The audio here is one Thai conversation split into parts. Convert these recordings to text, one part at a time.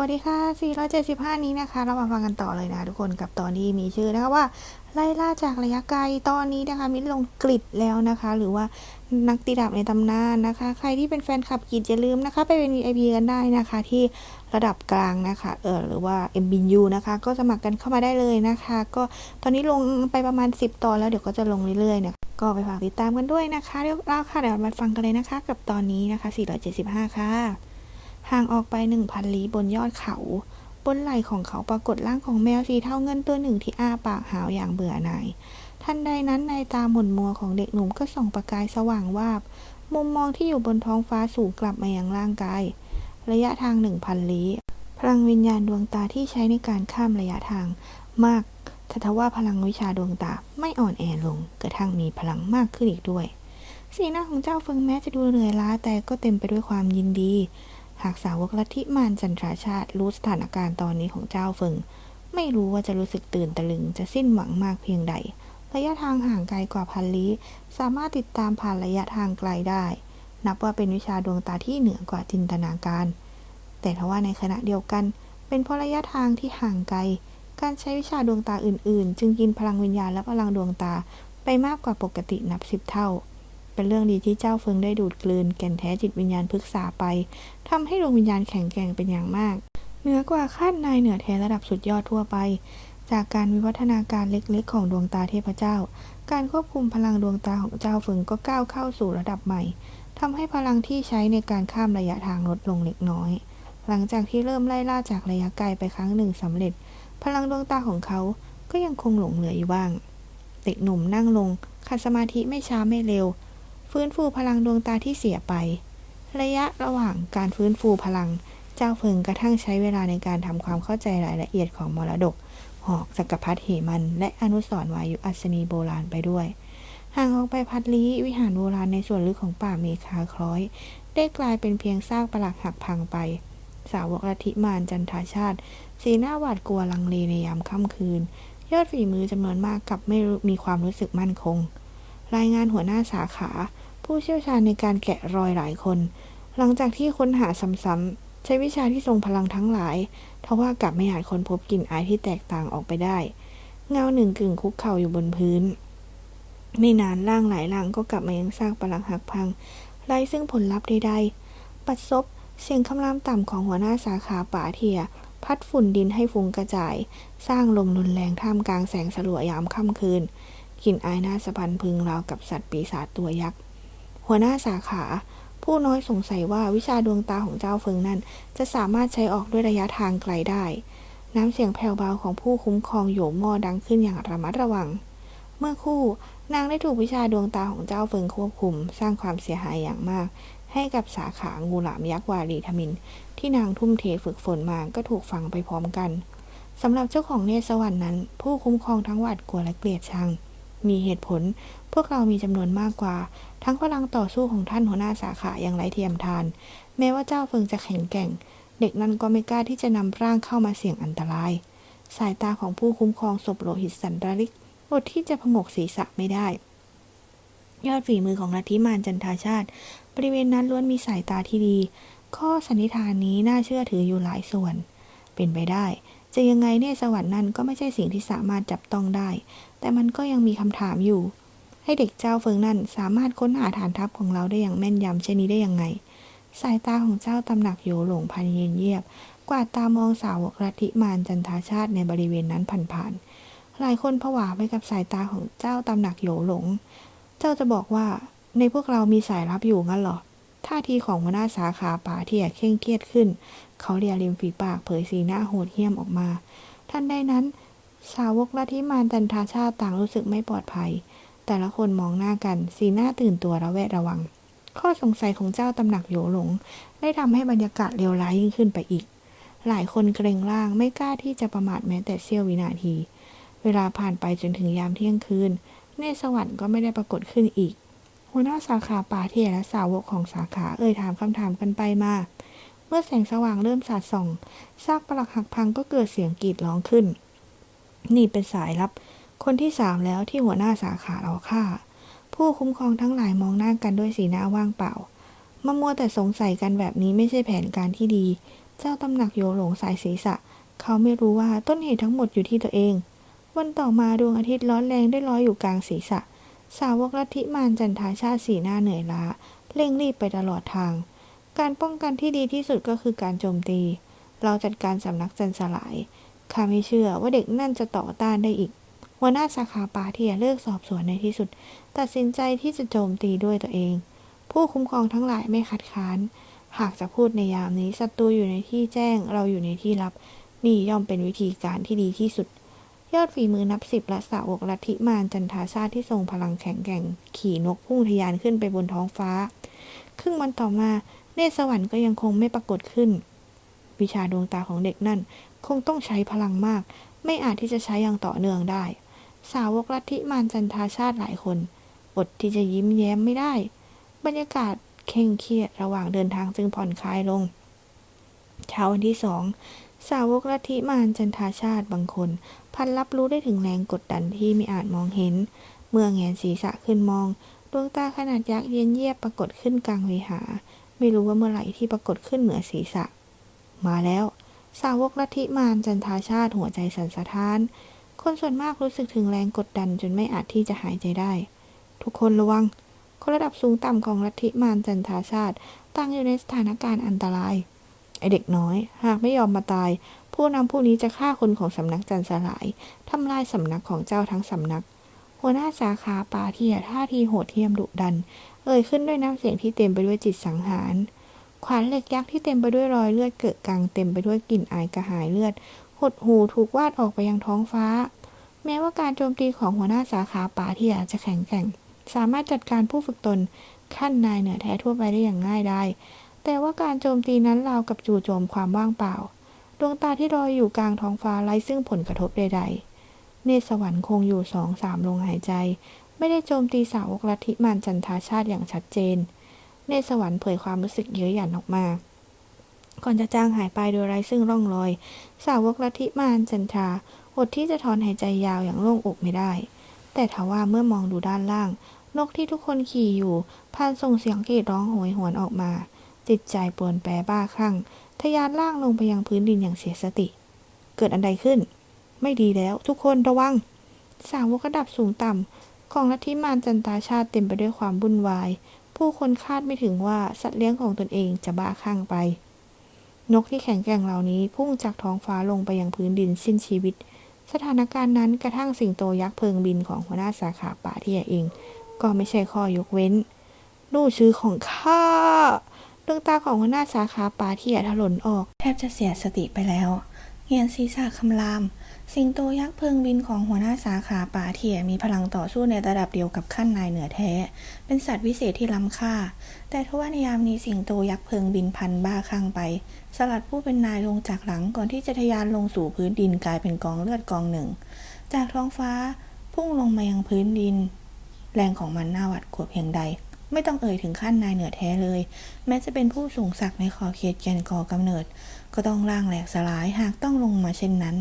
วัสดีค่ะ 475 นี้นะคะ เรามาฟังกันต่อเลยนะทุกคนกับตอนที่มีชื่อนะคะว่า ไล่ล่าจากระยะไกลตอนนี้นะคะ มิลงกริดแล้วนะคะ หรือว่านักตีดาบในตำนานนะคะ ใครที่เป็นแฟนคลับกรีดอย่าลืมนะคะ ไปเป็น VIP กันได้นะคะ ที่ระดับกลางนะคะ เออหรือว่า MBU นะคะ ก็สมัครกันเข้ามาได้เลยนะคะ ก็ตอนนี้ลงไปประมาณ 10 ตอนแล้วเดี๋ยวก็จะลงเรื่อยๆนะคะก็ไปฝากติดตามกันด้วยนะคะเดี๋ยวเราค่ะเดี๋ยวมาฟังกันเลยนะคะ กับตอนนี้นะคะ 475 ค่ะ ห่างออกไปหนึ่งพันลี้บนยอดเขา บนไหล่ของเขาปรากฏร่างของแมวสีเทาเงินตัวหนึ่งที่อ้าปากหาวอย่างเบื่อหน่าย ทันใดนั้นในตาหม่นมัวของเด็กหนุ่มก็ส่องประกายสว่างวาบ มุมมองที่อยู่บนท้องฟ้าสูงกลับมายังร่างกาย ระยะทางหนึ่งพันลี้พลังวิญญาณดวงตาที่ใช้ในการข้ามระยะทาง มากททว่าพลังวิชาดวงตาไม่อ่อนแอลงกระทั่งมีพลังมากขึ้นอีกด้วย สีหน้าของเจ้าเฟิงแม้จะดูเหนื่อยล้าแต่ก็เต็มไปด้วยความยินดี หากสาวกลัทธิมารจันทราชาติรู้สถานการณ์ตอนนี้ของเจ้าเฟิง ไม่รู้ว่าจะรู้สึกตื่นตะลึงจะสิ้นหวังมากเพียงใด ระยะทางห่างไกลกว่าพันลี้สามารถติดตามผ่านระยะทางไกลได้ นับว่าเป็นวิชาดวงตาที่เหนือกว่าจินตนาการ แต่ทว่าในขณะเดียวกัน เป็นเพราะระยะทางที่ห่างไกล การใช้วิชาดวงตาอื่น ๆ จึงกินพลังวิญญาณและพลังดวงตาไปมากกว่าปกตินับสิบเท่า เป็นเรื่องดีที่เจ้าเฟิงได้ดูดกลืน แก่นแท้จิตวิญญาณพฤกษาไปทำให้ดวงวิญญาณแข็งแกร่งเป็นอย่างมาก เหนือกว่าขั้นายเหนือแท้ระดับสุดยอดทั่วไป จากการวิวัฒนาการเล็กๆ ของดวงตาเทพเจ้า การควบคุมพลังดวงตาของเจ้าเฟิงก็ก้าวเข้าสู่ระดับใหม่ทำให้พลังที่ใช้ในการข้ามระยะทางลดลงเล็กน้อย หลังจากที่เริ่มไล่ล่าจากระยะไกลไปครั้งหนึ่งสำเร็จ พลังดวงตาของเขาก็ยังคงหลงเหลืออยู่บ้าง เด็กหนุ่มนั่งลงขัดสมาธิไม่ช้าไม่เร็ว ฟื้นฟูพลังดวงตาที่เสียไป ระยะระหว่างการฟื้นฟูพลัง เจ้าเฟิงกระทั่งใช้เวลาในการทำความเข้าใจรายละเอียดของมรดก หอกจักรพรรดิเหมัน และอนุสรวายุอัศนีโบราณไปด้วย ห่างออกไปพัดลี้วิหารโบราณในส่วนลึกของป่าเมคาคล้อย ได้กลายเป็นเพียงซากปรักหักพังไป สาวกลัทธิมารจันทาชาติ สีหน้าหวาดกลัวลังเลในยามค่ำคืน ยอดฝีมือจำนวนมากกับไม่มีความรู้สึกมั่นคง รายงานหัวหน้าสาขา ผู้เชี่ยวชาญในการแกะรอยหลายคน หลังจากที่ค้นหาซ้ำๆใช้วิชาที่ทรงพลังทั้งหลายทว่ากลับไม่อาจค้นพบกลิ่นอายที่แตกต่างออกไปได้ เงาหนึ่งกึ่งคุกเข่าอยู่บนพื้น ไม่นานร่างหลายร่างก็กลับมายังซากปรักหักพังไร้ซึ่งผลลัพธ์ใดๆ ปัดซบเสียงคำรามต่ำของหัวหน้าสาขาป่าเทีย พัดฝุ่นดินให้ฟุ้งกระจาย สร้างลมรุนแรงท่ามกลางแสงสลัวยามค่ำคืน กลิ่นอายน่าสะพันพึงราวกับสัตว์ปีศาจตัวยักษ์ หัวหน้าสาขา ผู้น้อยสงสัยว่าวิชาดวงตาของเจ้าเฟิงนั้น จะสามารถใช้ออกด้วยระยะทางไกลได้ น้ำเสียงแผ่วเบาของผู้คุ้มครองโยมหม้อดังขึ้นอย่างระมัดระวัง เมื่อคู่นางได้ถูกวิชาดวงตาของเจ้าเฟิงควบคุม สร้างความเสียหายอย่างมาก ให้กับสาขางูหลามยักษ์วารีทมิน ที่นางทุ่มเทฝึกฝนมาก็ถูกฝังไปพร้อมกันสำหรับเจ้าของเนสวรรค์นั้น ผู้คุ้มครองทั้งหวาดกลัวและเกลียดชัง มีเหตุผล พวกเรามีจำนวนมากกว่า ทั้งพลังต่อสู้ของท่านหัวหน้าสาขาอย่างไร้เทียมทาน แม้ว่าเจ้าเฟิงจะแข็งแกร่ง เด็กนั้นก็ไม่กล้าที่จะนำร่างเข้ามาเสี่ยงอันตราย สายตาของผู้คุ้มครองศพโลหิตสันดาริกอดที่จะพงกศีรษะไม่ได้ ยอดฝีมือของลัทธิมารจันทาชาติ บริเวณนั้นล้วนมีสายตาที่ดี ข้อสันนิษฐานนี้น่าเชื่อถืออยู่หลายส่วน เป็นไปได้ จะยังไงเนี่ยสวรรค์นั้นก็ไม่ใช่สิ่งที่สามารถจับต้องได้ แต่มันก็ยังมีคำถามอยู่ ให้เด็กเจ้าเฟิงนั่นสามารถค้นหาฐานทัพของเราได้อย่างแม่นยำเช่นนี้ได้ยังไง สายตาของเจ้าตำหนักโยหลงพันเย็นเยียบ กวาดตามองสาวกลัทธิมารจันทาชาติในบริเวณนั้นผ่านๆหลายคนผวาไปกับสายตาของเจ้าตำหนักโยหลง เจ้าจะบอกว่าในพวกเรามีสายลับอยู่งั้นเหรอท่าทีของหัวหน้าสาขาป่าเที่ยเคร่งเครียดขึ้น เขาเรียริมฝีปากเผยสีหน้าโหดเหี้ยมออกมาทันใดนั้น สาวกลัทธิมารจันทาชาติต่างรู้สึกไม่ปลอดภัย แต่ละคนมองหน้ากัน สีหน้าตื่นตัวระแวดระวัง ข้อสงสัยของเจ้าตำหนักโยหลง ได้ทำให้บรรยากาศเลวร้ายยิ่งขึ้นไปอีก หลายคนเกรงร่างไม่กล้าที่จะประมาทแม้แต่เสี้ยววินาที เวลาผ่านไปจนถึงยามเที่ยงคืนเนสวรรค์ก็ไม่ได้ปรากฏขึ้นอีกหัวหน้าสาขาป่าเทียและสาวกของสาขาเอ่ยถามคำถามกันไปมา เมื่อแสงสว่างเริ่มสาดส่อง ซากปรักหักพังก็เกิดเสียงกรีดร้องขึ้น นี่เป็นสายลับ คนที่สามแล้วที่หัวหน้าสาขาเราฆ่า ผู้คุ้มครองทั้งหลายมองหน้ากันด้วยสีหน้าว่างเปล่ามามัวแต่สงสัยกันแบบนี้ไม่ใช่แผนการที่ดี เจ้าตำหนักโยหลงสายศีรษะ เขาไม่รู้ว่าต้นเหตุทั้งหมดอยู่ที่ตัวเอง วันต่อมาดวงอาทิตย์ร้อนแรงได้ลอยอยู่กลางศีรษะ สาวกลัทธิมารจันทาชาติสีหน้าเหนื่อยล้าเร่งรีบไปตลอดทาง การป้องกันที่ดีที่สุดก็คือการโจมตี เราจัดการสำนักจันสลาย ข้าไม่เชื่อว่าเด็กนั่นจะต่อต้านได้อีกหัวหน้าสาขาปาเทียเลิกสอบสวนในที่สุด ตัดสินใจที่จะโจมตีด้วยตัวเอง ผู้คุ้มครองทั้งหลายไม่คัดค้าน หากจะพูดในยามนี้ศัตรูอยู่ในที่แจ้งเราอยู่ในที่ลับ นี่ย่อมเป็นวิธีการที่ดีที่สุด ยอดฝีมือนับสิบและสาวกลัทธิมารจันทาชาติที่ทรงพลังแข็งแกร่ง ขี่นกพุ่งทะยานขึ้นไปบนท้องฟ้า ครึ่งวันต่อมา เนตรสวรรค์ก็ยังคงไม่ปรากฏขึ้น วิชาดวงตาของเด็กนั่นคงต้องใช้พลังมาก ไม่อาจที่จะใช้อย่างต่อเนื่องได้ สาวกลัทธิมารจันทาชาติหลายคน อดที่จะยิ้มแย้มไม่ได้ บรรยากาศเคร่งเครียดระหว่างเดินทางจึงผ่อนคลายลง เช้าวันที่สองสาวกลัทธิมารจันทาชาติบางคน พันรับรู้ได้ถึงแรงกดดันที่ไม่อาจมองเห็น เมื่อแงนศีรษะขึ้นมอง ดวงตาขนาดยักษ์เย็นเยียบปรากฏขึ้นกลางวิหาร ไม่รู้ว่าเมื่อไหร่ที่ปรากฏขึ้นเหนือศีรษะ มาแล้ว สาวกลัทธิมารจันทาชาติหัวใจสันสะท้าน คนส่วนมากรู้สึกถึงแรงกดดันจนไม่อาจที่จะหายใจได้ ทุกคนระวังคนระดับสูงต่ำของลัทธิมารจันทาชาติตั้งอยู่ในสถานการณ์อันตราย ไอเด็กน้อย หากไม่ยอมมาตาย ผู้นำผู้นี้จะฆ่าคนของสำนักจันสลายทำลายสำนักของเจ้าทั้งสำนัก หัวหน้าสาขาปาเทียท่าทีโหดเหี้ยมดุดัน เอ่ยขึ้นด้วยน้ำเสียงที่เต็มไปด้วยจิตสังหารขวานเหล็กยักษ์ที่เต็มไปด้วยรอยเลือดเกิดกังเต็มไปด้วยกลิ่นอายกระหายเลือดหดหูถูกวาดออกไปยังท้องฟ้า แม้ว่าการโจมตีของหัวหน้าสาขาป่าเทียจะแข็งแกร่ง สามารถจัดการผู้ฝึกตนขั้นนายเหนือแท้ทั่วไปได้อย่างง่ายได้แต่ว่าการโจมตีนั้นราวกับจู่โจมความว่างเปล่า ดวงตาที่ลอยอยู่กลางท้องฟ้าไร้ซึ่งผลกระทบใดๆ เนสวรรค์คงอยู่สองสามลมหายใจ ไม่ได้โจมตีสาวกลัทธิมารจันทาชาติอย่างชัดเจน เนสวรรค์เผยความรู้สึกเยื้อหยันออกมา ก่อนจะจางหายไปโดยไร้ซึ่งร่องรอย สาวกลัทธิมารจันทราอดที่จะถอนหายใจยาวอย่างโล่งอกไม่ได้ แต่ทว่าเมื่อมองดูด้านล่าง นกที่ทุกคนขี่อยู่พานส่งเสียงกรีดร้องโหยหวนออกมา จิตใจปวนแปรบ้าคลั่งทะยานล่างลงไปยังพื้นดินอย่างเสียสติ เกิดอันใดขึ้น ไม่ดีแล้ว ทุกคนระวัง สาวกระดับสูงต่ำของลัทธิมารจันตาชาติเต็มไปด้วยความวุ่นวาย ผู้คนคาดไม่ถึงว่าสัตว์เลี้ยงของตนเองจะบ้าคลั่งไป นกที่แข็งแกร่งเหล่านี้พุ่งจากท้องฟ้าลงไปยังพื้นดินสิ้นชีวิต สถานการณ์นั้นกระทั่งสิงโตยักษ์เพลิงบินของหัวหน้าสาขาป่าเทียเอง ก็ไม่ใช่ข้อยกเว้นลู่ชื่อของข้าดวงตาของหัวหน้าสาขาป่าเทียถลนออก แทบจะเสียสติไปแล้วเงียนศีรษะคำราม สิงโตยักษ์เพิงบินของหัวหน้าสาขาป่าเทียมีพลังต่อสู้ในระดับเดียวกับขั้นนายเหนือแท้ เป็นสัตว์วิเศษที่ล้ำค่า แต่ทว่าในยามนี้สิงโตยักษ์เพิงบินพันบ้าคลั่งไป สลัดผู้เป็นนายลงจากหลังก่อนที่จะทะยานลงสู่พื้นดินกลายเป็นกองเลือดกองหนึ่ง จากท้องฟ้าพุ่งลงมายังพื้นดิน แรงของมันน่าหวาดกลัวเพียงใด ไม่ต้องเอ่ยถึงขั้นนายเหนือแท้เลย แม้จะเป็นผู้สูงศักดิ์ในขอเขตแกนก่อกำเนิด ก็ต้องร่างแหลกสลายหากต้องลงมาเช่นนั้น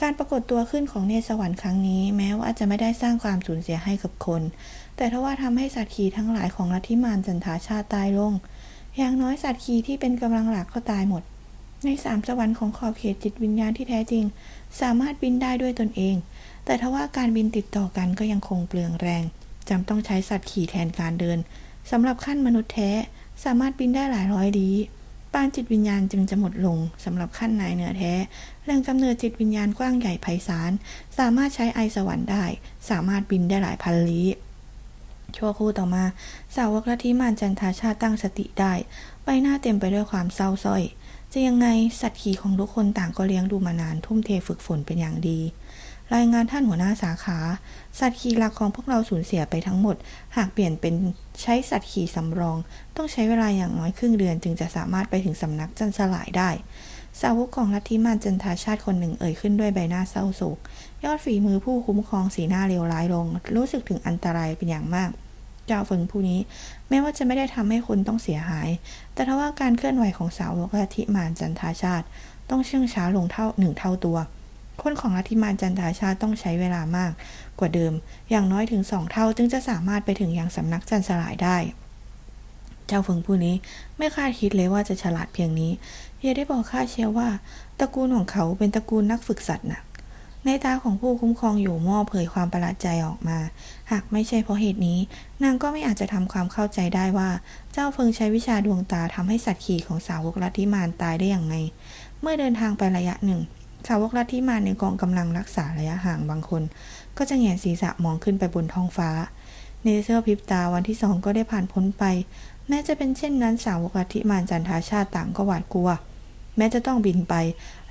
การปรากฏตัวขึ้นของเนสวรรค์ครั้งนี้ แม้ว่าจะไม่ได้สร้างความสูญเสียให้กับคน แต่ทว่าทำให้สัตว์ขีทั้งหลายของลัทธิมารจันทาชาติตายลง อย่างน้อยสัตว์ขีที่เป็นกำลังหลักก็ตายหมด ในสามสวรรค์ของขอบเขตจิตวิญญาณที่แท้จริง สามารถบินได้ด้วยตนเอง แต่ทว่าการบินติดต่อกันก็ยังคงเปลืองแรงจำต้องใช้สัตว์ขี่แทนการเดินสำหรับขั้นมนุษย์แท้สามารถบินได้หลายร้อยลี้ปานจิตวิญญาณจึงจะหมดลงสำหรับขั้นนายเหนือแท้ แหล่งกำเนิดจิตวิญญาณกว้างใหญ่ไพศาล สามารถใช้ไอสวรรค์ได้ สามารถบินได้หลายพันลี้ชั่วครู่ต่อมา สาวกลัทธิมารจันทาชาติตั้งสติได้ใบหน้าเต็มไปด้วยความเศร้าส้อย จะยังไงสัตว์ขี่ของทุกคนต่างก็เลี้ยงดูมานานทุ่มเทฝึกฝนเป็นอย่างดี รายงานท่านหัวหน้าสาขา สัตว์ขี่หลักของพวกเราสูญเสียไปทั้งหมด หากเปลี่ยนเป็นใช้สัตว์ขี่สำรอง ต้องใช้เวลาอย่างน้อยครึ่งเดือนจึงจะสามารถไปถึงสำนักจันสลายได้ สาวกของลัทธิมารจันทาชาติคนหนึ่งเอ่ยขึ้นด้วยใบหน้าเศร้าโศก ยอดฝีมือผู้คุ้มครองสีหน้าเลวร้ายลง รู้สึกถึงอันตรายเป็นอย่างมาก เจ้าเฟิงผู้นี้ แม้ว่าจะไม่ได้ทำให้คนต้องเสียหาย แต่ทว่าการเคลื่อนไหวของสาวกลัทธิมารจันทาชาติ ต้องเชื่องช้าลงเท่าหนึ่งเท่าตัว คนของลัทธิมารจันทาชาติต้องใช้เวลามาก กว่าเดิม อย่างน้อยถึงสองเท่าจึงจะสามารถไปถึงยังสำนักจันสลายได้ เจ้าเฟิงผู้นี้ไม่คาดคิดเลยว่าจะฉลาดเพียงนี้ เฮียได้บอกข้าเชียวว่าตระกูลของเขาเป็นตระกูลนักฝึกสัตว์หนักในตาของผู้คุ้มครองอยู่ม้อเผยความประหลาดใจออกมา หากไม่ใช่เพราะเหตุนี้ นางก็ไม่อาจจะทำความเข้าใจได้ว่า เจ้าเฟิงใช้วิชาดวงตาทำให้สัตว์ขี่ของสาวกลัทธิมารตายได้อย่างไง เมื่อเดินทางไประยะหนึ่ง สาวกลัทธิมารในกองกำลังรักษาระยะห่างบางคน ก็จะแหงนศีรษะมองขึ้นไปบนท้องฟ้าในเสื้อพริบตาวันที่สองก็ได้ผ่านพ้นไป แม้จะเป็นเช่นนั้นสาวกลัทธิมารจันทาชาติต่างก็หวาดกลัว แม้จะต้องบินไป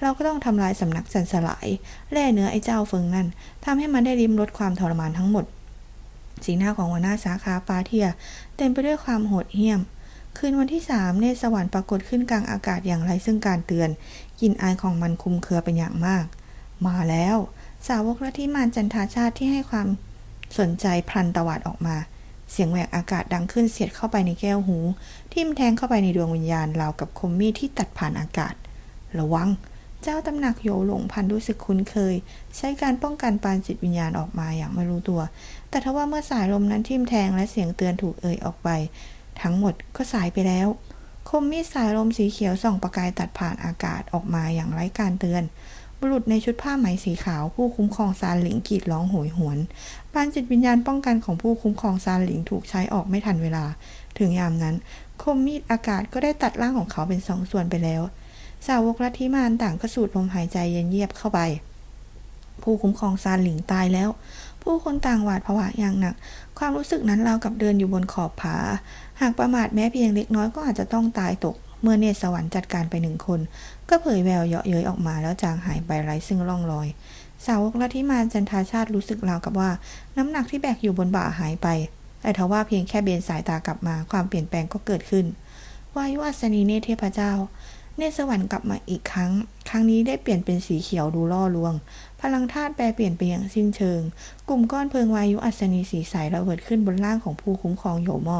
เราก็ต้องทำลายสำนักจันสลายแล่เนื้อไอ้เจ้าเฟิงนั่นทำให้มันได้ริมรสความทรมานทั้งหมด สีหน้าของหัวหน้าสาขาปาเทีย เต็มไปด้วยความโหดเหี้ยม คืนวันที่สามเนตรสวรรค์ปรากฏขึ้นกลางอากาศอย่างไรซึ่งการเตือนกลิ่นอายของมันคุมเครือเป็นอย่างมาก มาแล้ว สาวกลัทธิมารจันทาชาติที่ให้ความสนใจพลันตวาดออกมา เสียงแหวกอากาศดังขึ้นเสียดเข้าไปในแก้วหู ทิ่มแทงเข้าไปในดวงวิญญาณราวกับคมมีดที่ตัดผ่านอากาศ ระวัง เจ้าตำหนักโยหลงพันรู้สึกคุ้นเคย ใช้การป้องกันปานจิตวิญญาณออกมาอย่างไม่รู้ตัว แต่ทว่าเมื่อสายลมนั้นทิ่มแทงและเสียงเตือนถูกเอ่ยออกไป ทั้งหมดก็สายไปแล้ว คมมีดสายลมสีเขียวส่องประกายตัดผ่านอากาศออกมาอย่างไร้การเตือน บุรุษในชุดผ้าไหมสีขาว ผู้คุ้มครองซานหลิงกรีดร้องโหยหวนปานจิตวิญญาณป้องกันของผู้คุ้มครองซานหลิงถูกใช้ออกไม่ทันเวลา ถึงยามนั้น คมมีดอากาศก็ได้ตัดร่างของเขาเป็นสองส่วนไปแล้ว สาวกลัทธิมารต่างก็สูดลมหายใจเย็นเยียบเข้าไป ผู้คุ้มครองซานหลิงตายแล้ว ผู้คนต่างหวาดผวาอย่างหนัก ความรู้สึกนั้นราวกับเดินอยู่บนขอบผา หากประมาทแม้เพียงเล็กน้อยก็อาจจะต้องตายตก เมื่อเนตรสวรรค์จัดการไปหนึ่งคน ก็เผยแววเยาะเย้ยออกมาแล้วจางหายไปไร้ซึ่งร่องรอย สาวกลัทธิมารจันทาชาติรู้สึกราวกับว่า น้ำหนักที่แบกอยู่บนบ่าหายไป แต่ทว่าเพียงแค่เบนสายตากลับมาความเปลี่ยนแปลงก็เกิดขึ้นวายุอัศนีเนตรเทพเจ้า เนตรสวรรค์กลับมาอีกครั้ง ครั้งนี้ได้เปลี่ยนเป็นสีเขียวดูล่อลวง พลังธาตุแปรเปลี่ยนไปอย่างสิ้นเชิง กลุ่มก้อนเพลิงวายุอัศนีสีใสระเบิดขึ้นบนร่างของผู้คุ้มครองโยมอ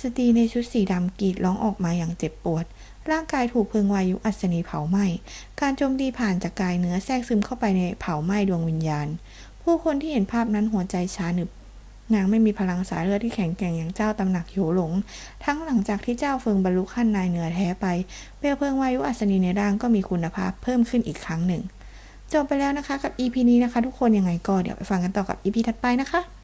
สตรีในชุดสีดำกรีดร้องออกมาอย่างเจ็บปวด ร่างกายถูกเพลิงวายุอัศนีเผาไหม้ การโจมตีผ่านจากกายเนื้อแทรกซึมเข้าไปในเผาไหม้ดวงวิญญาณ ผู้คนที่เห็นภาพนั้นหัวใจช้าหนึบ นางไม่มีพลังสายเลือดที่แข็งแกร่งอย่างเจ้าตำหนักโยหลง ทั้งหลังจากที่เจ้าเฟิงบรรลุขั้นนายเหนือแท้ไป เปลวเพลิงวายุอัศนีในร่างก็มีคุณภาพเพิ่มขึ้นอีกครั้งหนึ่งจบไปแล้วนะคะกับ EP นี้นะคะ ทุกคนยังไงก็เดี๋ยวไปฟังกันต่อกับ EP ถัดไปนะคะ